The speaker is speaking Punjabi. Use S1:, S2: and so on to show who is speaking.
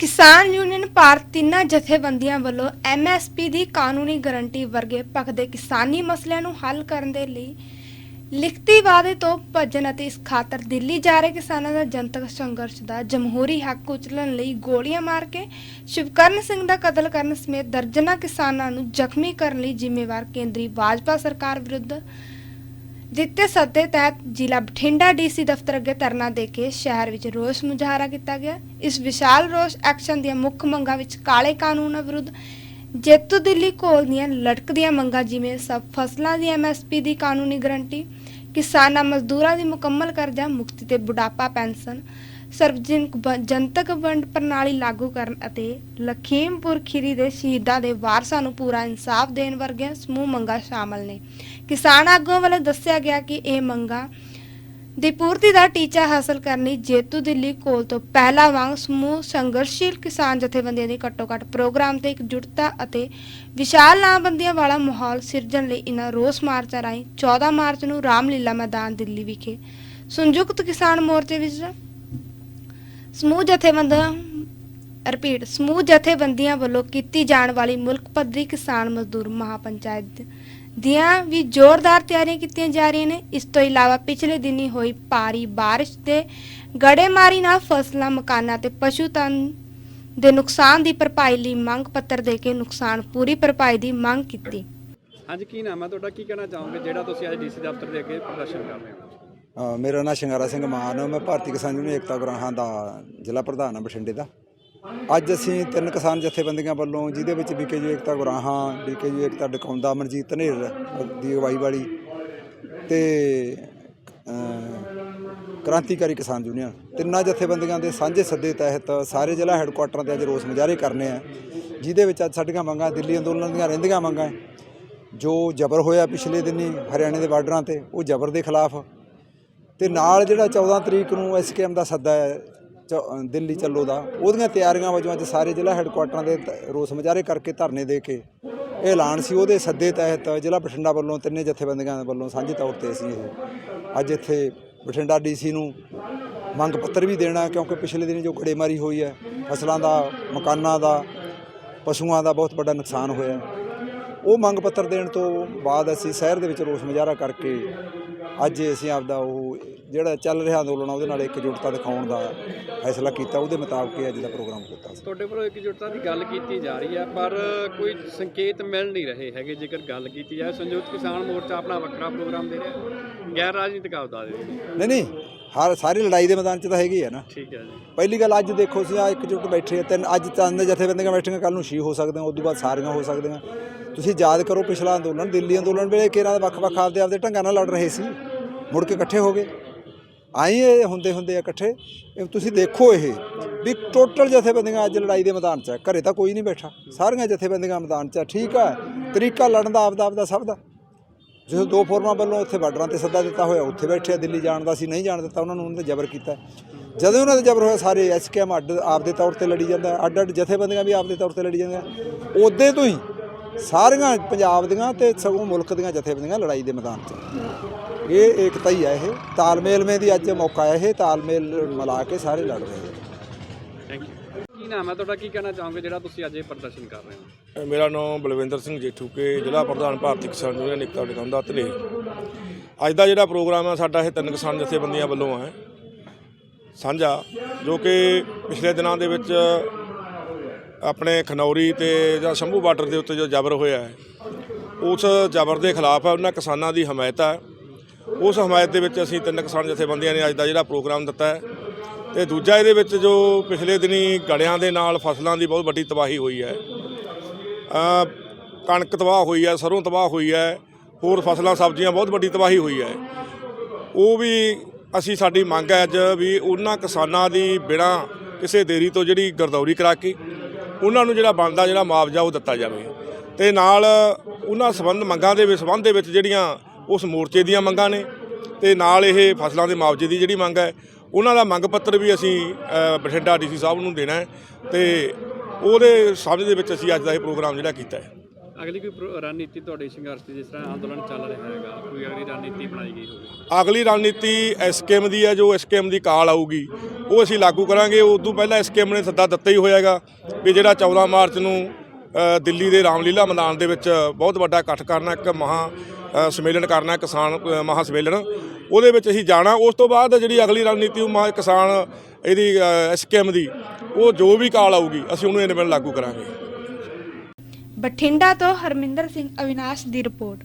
S1: ਕਿਸਾਨ ਯੂਨੀਅਨ ਭਾਰਤ ਤਿੰਨਾਂ ਜਥੇਬੰਦੀਆਂ ਵੱਲੋਂ ਐਮਐਸਪੀ ਦੀ ਕਾਨੂੰਨੀ ਗਾਰੰਟੀ ਵਰਗੇ ਭਖਦੇ ਕਿਸਾਨੀ ਮਸਲਿਆਂ ਨੂੰ ਹੱਲ ਕਰਨ ਦੇ ਲਈ ਲਿਖਤੀ ਵਾਅਦੇ ਤੋਂ ਭੱਜਣ ਅਤੇ ਇਸ ਖਾਤਰ ਦਿੱਲੀ ਜਾ ਰਹੇ ਕਿਸਾਨਾਂ ਦਾ ਜਨਤਕ ਸੰਘਰਸ਼ ਦਾ ਜਮਹੂਰੀ ਹੱਕ ਉਚਲਣ ਲਈ ਗੋਲੀਆਂ ਮਾਰ ਕੇ ਸ਼ਿਵਕਰਨ ਸਿੰਘ ਦਾ ਕਤਲ ਕਰਨ ਸਮੇਤ ਦਰਜਨਾਂ ਕਿਸਾਨਾਂ ਨੂੰ ਜ਼ਖਮੀ ਕਰਨ ਲਈ ਜ਼ਿੰਮੇਵਾਰ ਕੇਂਦਰੀ ਭਾਜਪਾ ਸਰਕਾਰ ਵਿਰੁੱਧ ਦਿੱਤੇ ਸੱਦੇ ਤਹਿਤ ਜ਼ਿਲ੍ਹਾ ਬਠਿੰਡਾ ਡੀਸੀ ਦਫ਼ਤਰ ਅੱਗੇ ਧਰਨਾ ਦੇ ਕੇ ਸ਼ਹਿਰ ਵਿੱਚ ਰੋਸ ਮੁਜ਼ਾਹਰਾ ਕੀਤਾ ਗਿਆ। ਇਸ ਵਿਸ਼ਾਲ ਰੋਸ ਐਕਸ਼ਨ ਦੀਆਂ ਮੁੱਖ ਮੰਗਾਂ ਵਿੱਚ ਕਾਲੇ ਕਾਨੂੰਨਾਂ ਵਿਰੁੱਧ, ਜੇਤੂ ਦਿੱਲੀ ਕੋਲ ਦੀਆਂ ਲਟਕਦੀਆਂ ਮੰਗਾਂ ਜਿਵੇਂ ਸਭ ਫਸਲਾਂ ਦੀ ਐਮਐਸਪੀ ਦੀ ਕਾਨੂੰਨੀ ਗਰੰਟੀ, ਕਿਸਾਨਾਂ ਮਜ਼ਦੂਰਾਂ ਦੀ ਮੁਕੰਮਲ ਕਰਜ਼ਾ, ਮੁਕਤੀ ਤੇ ਬੁਢਾਪਾ ਪੈਨਸ਼ਨ ਸਰਵਜਨਿਕ ਬ- ਜਨਤਕ ਵੰਡ ਪ੍ਰਣਾਲੀ ਲਾਗੂ ਕਰਨ ਅਤੇ ਲਖੀਮਪੁਰ ਖੀਰੀ ਦੇ ਸ਼ਹੀਦਾਂ ਦੇ ਵਾਰਸਾਂ ਨੂੰ ਪੂਰਾ ਇਨਸਾਫ ਦੇਣ ਵਰਗੀਆਂ ਸਮੂਹ ਮੰਗਾਂ ਸ਼ਾਮਲ ਨੇ। ਕਿਸਾਨ ਆਗੂਆਂ ਵੱਲੋਂ ਦੱਸਿਆ ਗਿਆ ਕਿ ਇਹ ਮੰਗਾਂ ਦੀ ਪੂਰਤੀ ਦਾ ਟੀਚਾ ਹਾਸਲ ਕਰਨ ਜੇਤੂ ਦਿੱਲੀ ਕੋਲ ਤੋਂ ਪਹਿਲਾ ਵਾਂਗ ਸਮੂਹ ਸੰਘਰਸ਼ੀਲ ਕਿਸਾਨ ਜਥੇਬੰਦੀਆਂ ਦੀ ਘੱਟੋ-ਘੱਟ ਪ੍ਰੋਗਰਾਮ ਤੇ ਇਕਜੁੱਟਤਾ ਅਤੇ ਵਿਸ਼ਾਲ ਲਾਮਬੰਦੀਆਂ ਵਾਲਾ ਮਾਹੌਲ ਸਿਰਜਣ ਲਈ ਇਹਨਾਂ ਰੋਸ ਮਾਰਚਾਂ ਰਾਹੀਂ 14 ਮਾਰਚ ਨੂੰ ਰਾਮਲੀਲਾ ਮੈਦਾਨ ਦਿੱਲੀ ਵਿਖੇ। ਸੰਯੁਕਤ ਕਿਸਾਨ ਮੋਰਚੇ ਵਿੱਚ ਸਮੂਹ ਜਥੇਬੰਦੀਆਂ ਰਿਪੀਟ ਸਮੂਹ ਜਥੇਬੰਦੀਆਂ ਵੱਲੋਂ ਕੀਤੀ ਜਾਣ ਵਾਲੀ ਮੁਲਕ ਪੱਧਰੀ ਕਿਸਾਨ ਮਜ਼ਦੂਰ ਮਹਾਪੰਚਾਇਤ ਦੀਆਂ ਵੀ ਜ਼ੋਰਦਾਰ ਤਿਆਰੀਆਂ ਕੀਤੀਆਂ ਜਾ ਰਹੀਆਂ ਨੇ। ਇਸ ਤੋਂ ਇਲਾਵਾ ਪਿਛਲੇ ਦਿਨੀ ਹੋਈ ਭਾਰੀ ਬਾਰਿਸ਼ ਦੇ ਗੜੇਮਾਰੀ ਨਾਲ ਫਸਲਾਂ, ਮਕਾਨਾਂ ਤੇ ਪਸ਼ੂ ਧਨ ਦੇ ਨੁਕਸਾਨ ਦੀ ਭਰਪਾਈ ਲਈ ਮੰਗ ਪੱਤਰ ਦੇ ਕੇ ਨੁਕਸਾਨ, ਪੂਰੀ ਭਰਪਾਈ ਦੀ ਮੰਗ ਕੀਤੀ।
S2: ਹਾਂਜੀ, ਕੀ ਨਾਮ ਹੈ ਤੁਹਾਡਾ? ਕੀ ਕਹਿਣਾ ਚਾਹੋਗੇ? ਜਿਹੜਾ ਤੁਸੀਂ ਅੱਜ ਡੀਸੀ ਦਫ਼ਤਰ ਦੇ ਅੱਗੇ ਪ੍ਰਦਰਸ਼ਨ ਕਰ ਰਹੇ ਹੋ?
S3: ਅ, ਮੇਰਾ ਨਾਮ ਸ਼ਿੰਗਾਰਾ ਸਿੰਘ ਮਾਨ ਮੈਂ ਭਾਰਤੀ ਕਿਸਾਨ ਯੂਨੀਅਨ ਏਕਤਾ ਗੁਰਾਹਾਂ ਦਾ ਜ਼ਿਲ੍ਹਾ ਪ੍ਰਧਾਨ ਹਾਂ ਬਠਿੰਡੇ ਦਾ ਅੱਜ ਅਸੀਂ ਤਿੰਨ ਕਿਸਾਨ ਜਥੇਬੰਦੀਆਂ ਵੱਲੋਂ ਜਿਹਦੇ ਵਿੱਚ ਬੀਕੇਯੂ ਏਕਤਾ ਗੁਰਾਹਾਂ ਬੀਕੇਯੂ ਏਕਤਾ ਡਕਾਉਂਦਾ ਮਨਜੀਤ ਧਨੇਰ ਦੀ ਅਗਵਾਈ ਵਾਲੀ ਤੇ ਅ, ਕ੍ਰਾਂਤੀਕਾਰੀ ਕਿਸਾਨ ਯੂਨੀਅਨ ਤਿੰਨਾਂ ਜਥੇਬੰਦੀਆਂ ਦੇ ਸਾਂਝੇ ਸੱਦੇ ਤਹਿਤ ਸਾਰੇ ਜ਼ਿਲ੍ਹਾ ਹੈੱਡਕੁਆਟਰਾਂ ਤੇ ਅੱਜ ਰੋਸ ਮੁਜ਼ਾਹਰੇ ਕਰਨੇ ਆ ਜਿਹਦੇ ਵਿੱਚ ਅੱਜ ਸਾਡੀਆਂ ਮੰਗਾਂ ਦਿੱਲੀ ਅੰਦੋਲਨ ਦੀਆਂ ਰਹਿੰਦੀਆਂ ਮੰਗਾਂ ਹੈ। ਜੋ ਜ਼ਬਰ ਹੋਇਆ ਪਿਛਲੇ ਦਿਨੀ ਹਰਿਆਣੇ ਦੇ ਬਾਰਡਰਾਂ ਤੇ ਉਹ ਜ਼ਬਰ ਦੇ ਖਿਲਾਫ ਤੇ ਨਾਲ ਜਿਹੜਾ 14 ਤਰੀਕ ਨੂੰ ਐਸਕੇਐਮ ਦਾ ਸੱਦਾ ਹੈ, ਚ- ਦਿੱਲੀ ਚੱਲੋ ਦਾ, ਉਹਦੀਆਂ ਤਿਆਰੀਆਂ ਵਜੋਂ ਅੱਜ ਸਾਰੇ ਜ਼ਿਲ੍ਹਾ ਹੈੱਡਕੁਆਟਰਾਂ ਦੇ ਤ- ਰੋਸ ਮੁਜ਼ਾਹਰੇ ਕਰਕੇ ਧਰਨੇ ਦੇ ਕੇ ਇਹ ਐਲਾਨ ਸੀ। ਉਹਦੇ ਸੱਦੇ ਤਹਿਤ ਜ਼ਿਲ੍ਹਾ ਬਠਿੰਡਾ ਵੱਲੋਂ ਤਿੰਨੇ ਜਥੇਬੰਦੀਆਂ ਵੱਲੋਂ ਸਾਂਝੇ ਤੌਰ ਤੇ ਅਸੀਂ ਇਹ। ਅੱਜ ਇੱਥੇ ਬਠਿੰਡਾ ਡੀਸੀ ਨੂੰ ਮੰਗ ਪੱਤਰ ਵੀ ਦੇਣਾ, ਕਿਉਂਕਿ ਪਿਛਲੇ ਦਿਨੀ ਜੋ ਗੜੇਮਾਰੀ ਹੋਈ ਹੈ, ਫਸਲਾਂ ਦਾ, ਮਕਾਨਾਂ ਦਾ, ਪਸ਼ੂਆਂ ਦਾ ਬਹੁਤ ਵੱਡਾ ਨੁਕਸਾਨ ਹੋਇਆ। ਉਹ ਮੰਗ ਪੱਤਰ ਦੇਣ ਤੋਂ ਬਾਅਦ ਅਸੀਂ ਸ਼ਹਿਰ ਦੇ ਵਿੱਚ ਰੋਸ ਮੁਜ਼ਾਹਰਾ ਕਰਕੇ ਅੱਜ ਅਸੀਂ ਆਪਦਾ ਉਹ ਜਿਹੜਾ ਚੱਲ ਰਿਹਾ ਅੰਦੋਲਨ ਆ, ਉਹਦੇ ਨਾਲ ਇਕਜੁੱਟਤਾ ਦਿਖਾਉਣ ਦਾ ਫੈਸਲਾ ਕੀਤਾ ਉਹਦੇ ਮੁਤਾਬਕ ਅੱਜ ਦਾ ਪ੍ਰੋਗਰਾਮ ਕੀਤਾ ਸੀ।
S2: ਤੁਹਾਡੇ ਵੱਲੋਂ ਇਕਜੁੱਟਤਾ ਦੀ ਗੱਲ ਕੀਤੀ ਜਾ ਰਹੀ ਹੈ ਪਰ ਕੋਈ ਸੰਕੇਤ ਮਿਲ ਨਹੀਂ ਰਹੇ ਹੈਗੇ ਜੇਕਰ ਗੱਲ ਕੀਤੀ ਜਾਏ। ਸੰਯੁਕਤ ਕਿਸਾਨ ਮੋਰਚਾ ਆਪਣਾ ਵੱਖਰਾ ਪ੍ਰੋਗਰਾਮ ਦੇ ਰਿਹਾ ਹੈ। ਗੈਰ ਰਾਜਨੀਤਿਕ ਆਪਦਾ ਦੇ।
S3: ਨਹੀਂ ਨਹੀਂ ਹਰ ਸਾਰੀ ਲੜਾਈ ਦੇ ਮੈਦਾਨ 'ਚ ਤਾਂ ਹੈਗੀ ਹੈ ਨਾ।
S2: ਠੀਕ ਹੈ ਜੀ।
S3: ਪਹਿਲੀ ਗੱਲ ਅੱਜ ਦੇਖੋ ਅਸੀਂ ਆ ਇਕਜੁੱਟ ਬੈਠੇ ਆ ਤਿੰਨ ਅੱਜ ਚੰਦ ਜਥੇਬੰਦੀਆਂ ਬੈਠੀਆਂ ਕੱਲ ਨੂੰ ਛੇ ਹੋ ਸਕਦੀਆਂ ਉਸ ਤੋਂ ਬਾਅਦ ਸਾਰੀਆਂ ਹੋ ਸਕਦੀਆਂ। ਤੁਸੀਂ ਯਾਦ ਕਰੋ ਪਿਛਲਾ ਅੰਦੋਲਨ ਦਿੱਲੀ ਅੰਦੋਲਨ ਵੇਲੇ ਕੇਰਾਂ ਦੇ ਵੱਖ-ਵੱਖ ਆਪਦੇ ਆਪਦੇ ਢੰਗਾਂ ਨਾਲ ਲੜ ਰਹੇ ਸੀ। ਮੁੜ ਕੇ ਇਕੱਠੇ ਹੋ ਗਏ। ਆਈ ਇਹ ਹੁੰਦੇ ਹੁੰਦੇ ਆ ਇਕੱਠੇ। ਇਹ ਤੁਸੀਂ ਦੇਖੋ ਇਹ ਵੀ ਟੋਟਲ ਜਥੇਬੰਦੀਆਂ ਅੱਜ ਲੜਾਈ ਦੇ ਮੈਦਾਨ 'ਚ ਹੈ ਘਰੇ ਤਾਂ ਕੋਈ ਨਹੀਂ ਬੈਠਾ। ਸਾਰੀਆਂ ਜਥੇਬੰਦੀਆਂ ਮੈਦਾਨ 'ਚ ਹੈ ਠੀਕ ਹੈ ਤਰੀਕਾ ਲੜਨ ਦਾ, ਆਪਦਾ ਆਪਦਾ ਸਭ ਦਾ। ਜਦੋਂ ਦੋ ਫੋਰਮਾਂ ਵੱਲੋਂ ਉੱਥੇ ਬਾਰਡਰਾਂ ਤੇ ਸੱਦਾ ਦਿੱਤਾ ਹੋਇਆ, ਉੱਥੇ ਬੈਠੇ ਆ, ਦਿੱਲੀ ਜਾਣ ਦਾ ਸੀ, ਨਹੀਂ ਜਾਣ ਦਿੱਤਾ, ਉਹਨਾਂ ਨੂੰ ਉਹਨਾਂ ਤੇ ਜ਼ਬਰ ਕੀਤਾ। ਜਦੋਂ ਉਹਨਾਂ ਤੇ ਜ਼ਬਰ ਹੋਇਆ, ਸਾਰੇ ਐਸਕੇਐਮ ਅੱਡ ਆਪਦੇ ਤੌਰ ਤੇ ਲੜੀ ਜਾਂਦਾ। ਅੱਡ ਅੱਡ ਜਥੇਬੰਦੀਆਂ ਵੀ ਆਪਦੇ ਤੌਰ ਤੇ ਲੜੀ ਜਾਂਦੀਆਂ। ਉਦੋਂ ਤੋਂ ਹੀ ਸਾਰੀਆਂ ਪੰਜਾਬ ਦੀਆਂ ਤੇ ਸਗੋਂ ਮੁਲਕ ਦੀਆਂ ਜਥੇਬੰਦੀਆਂ ਲੜਾਈ ਦੇ ਮੈਦਾਨ 'ਚ ਇਹ ਏਕਤਾ ਹੀ ਹੈ ਇਹ। ਤਾਲਮੇਲ ਮੇ ਦੀ ਅੱਜ ਮੌਕਾ ਹੈ ਇਹ। ਤਾਲਮੇਲ ਮਿਲਾ ਕੇ ਸਾਰੇ ਲੜ ਰਹੇ ਆ।
S2: ਥੈਂਕ ਯੂ ਕੀ ਨਾਮ ਹੈ ਤੁਹਾਡਾ? ਕੀ ਕਹਿਣਾ ਚਾਹੋਗੇ ਜਿਹੜਾ ਤੁਸੀਂ ਅੱਜ ਇਹ ਪ੍ਰਦਰਸ਼ਨ ਕਰ ਰਹੇ ਹੋ?
S4: ਮੇਰਾ ਨਾਮ ਬਲਵਿੰਦਰ ਸਿੰਘ ਜੇਠੂਕੇ ਜ਼ਿਲ੍ਹਾ ਪ੍ਰਧਾਨ ਭਾਰਤੀ ਕਿਸਾਨ ਯੂਨੀਅਨ ਏਕਤਾ ਟਿਕਾਉਂਦਾ ਧਲੇ ਅੱਜ ਦਾ ਜਿਹੜਾ ਪ੍ਰੋਗਰਾਮ ਹੈ ਸਾਡਾ ਇਹ ਤਿੰਨ ਕਿਸਾਨ ਜਥੇਬੰਦੀਆਂ ਵੱਲੋਂ ਹੈ ਸਾਂਝਾ ਜੋ ਕਿ ਪਿਛਲੇ ਦਿਨਾਂ ਦੇ ਵਿੱਚ ਆਪਣੇ ਖਨੌਰੀ ਤੇ ਜਾਂ ਸ਼ੰਭੂ ਬਾਰਡਰ ਦੇ ਉੱਤੇ ਜੋ ਜ਼ਬਰ ਹੋਇਆ ਹੈ ਉਸ ਜ਼ਬਰ ਦੇ ਖਿਲਾਫ ਹੈ ਉਹਨਾਂ ਕਿਸਾਨਾਂ ਦੀ ਹਮਾਇਤ ਹੈ ਉਸ ਹਮਾਇਤ ਦੇ ਵਿੱਚ ਅਸੀਂ ਤਿੰਨ ਕਿਸਾਨ ਜਥੇਬੰਦੀਆਂ ਨੇ ਅੱਜ ਦਾ ਜਿਹੜਾ ਪ੍ਰੋਗਰਾਮ ਦਿੱਤਾ ਹੈ। ਤੇ ਦੂਜਾ ਇਹਦੇ ਵਿੱਚ ਜੋ ਪਿਛਲੇ ਦਿਨੀ ਗੜਿਆਂ ਦੇ ਨਾਲ ਫਸਲਾਂ ਦੀ ਬਹੁਤ ਵੱਡੀ ਤਬਾਹੀ ਹੋਈ ਹੈ। ਕਣਕ ਤਬਾਹ ਹੋਈ ਹੈ, ਸਰੋਂ ਤਬਾਹ ਹੋਈ ਹੈ, ਹੋਰ ਫਸਲਾਂ, ਸਬਜ਼ੀਆਂ ਬਹੁਤ ਵੱਡੀ ਤਬਾਹੀ ਹੋਈ ਹੈ। ਉਹ ਵੀ ਅਸੀਂ ਸਾਡੀ ਮੰਗ ਹੈ ਅੱਜ ਵੀ ਉਹਨਾਂ ਕਿਸਾਨਾਂ ਦੀ ਬਿਨਾਂ ਕਿਸੇ ਦੇਰੀ ਤੋਂ ਜਿਹੜੀ ਗਰਦੌਰੀ ਕਰਾ ਕੇ ਉਹਨਾਂ ਨੂੰ ਜਿਹੜਾ ਬਣਦਾ, ਜਿਹੜਾ ਮੁਆਵਜ਼ਾ ਉਹ ਦਿੱਤਾ ਜਾਵੇ। ਤੇ ਨਾਲ ਉਹਨਾਂ ਸੰਬੰਧ ਮੰਗਾਂ ਦੇ ਵਿੱਚ ਸੰਬੰਧ ਦੇ ਵਿੱਚ ਜਿਹੜੀਆਂ ਉਸ ਮੋਰਚੇ ਦੀਆਂ ਮੰਗਾਂ ਨੇ ਤੇ ਨਾਲ ਇਹ ਫਸਲਾਂ ਦੇ ਮੁਆਵਜ਼ੇ ਦੀ ਜਿਹੜੀ ਮੰਗ ਹੈ ਉਹਨਾਂ ਦਾ ਮੰਗ ਪੱਤਰ ਵੀ ਅਸੀਂ ਬਠਿੰਡਾ ਡੀਸੀ ਸਾਹਿਬ ਨੂੰ ਦੇਣਾ ਹੈ ਤੇ ਉਹਦੇ ਸਮਝ ਦੇ ਵਿੱਚ ਅਸੀਂ ਅੱਜ ਦਾ ਇਹ ਪ੍ਰੋਗਰਾਮ ਜਿਹੜਾ ਕੀਤਾ ਹੈ।
S2: ਅਗਲੀ ਕੋਈ ਰਣਨੀਤੀ ਤੁਹਾਡੇ ਸੰਘਰਸ਼ ਦੀ ਜਿਸ ਤਰ੍ਹਾਂ ਅੰਦੋਲਨ ਚੱਲ ਰਿਹਾ ਹੈਗਾ ਕੋਈ ਅਗਲੀ ਰਣਨੀਤੀ ਬਣਾਈ ਗਈ ਹੋਵੇ?
S4: ਅਗਲੀ ਰਣਨੀਤੀ ਐਸਕੇਐਮ ਦੀ ਹੈ ਜੋ ਐਸਕੇਐਮ ਦੀ ਕਾਲ ਆਊਗੀ ਉਹ ਅਸੀਂ ਲਾਗੂ ਕਰਾਂਗੇ। ਉਸ ਤੋਂ ਪਹਿਲਾਂ ਐਸਕੇਐਮ ਨੇ ਸੱਦਾ ਦਿੱਤਾ ਹੀ ਹੋਇਆਗਾ ਵੀ ਜਿਹੜਾ 14 ਮਾਰਚ ਨੂੰ ਦਿੱਲੀ ਦੇ ਰਾਮਲੀਲਾ ਮੈਦਾਨ ਦੇ ਵਿੱਚ ਬਹੁਤ ਵੱਡਾ ਇਕੱਠ ਕਰਨਾ ਇੱਕ ਮਹਾ ਸੰਮੇਲਨ ਕਰਨਾ ਕਿਸਾਨ ਅ, ਮਹਾ ਸੰਮੇਲਨ। ਉਹਦੇ ਵਿੱਚ ਅਸੀਂ ਜਾਣਾ। ਉਸ ਤੋਂ ਬਾਅਦ ਜਿਹੜੀ ਅਗਲੀ ਰਣਨੀਤੀ ਉਹ ਮਹਾ ਕਿਸਾਨ ਇਹਦੀ ਐਸਕੇਐਮ ਦੀ ਉਹ ਜੋ ਵੀ ਕਾਲ ਆਊਗੀ ਅਸੀਂ ਉਹਨੂੰ ਇਹਨੇ ਲਾਗੂ ਕਰਾਂਗੇ।
S1: ਬਠਿੰਡਾ ਤੋਂ ਹਰਮਿੰਦਰ ਸਿੰਘ ਅਵਿਨਾਸ਼ ਦੀ ਰਿਪੋਰਟ।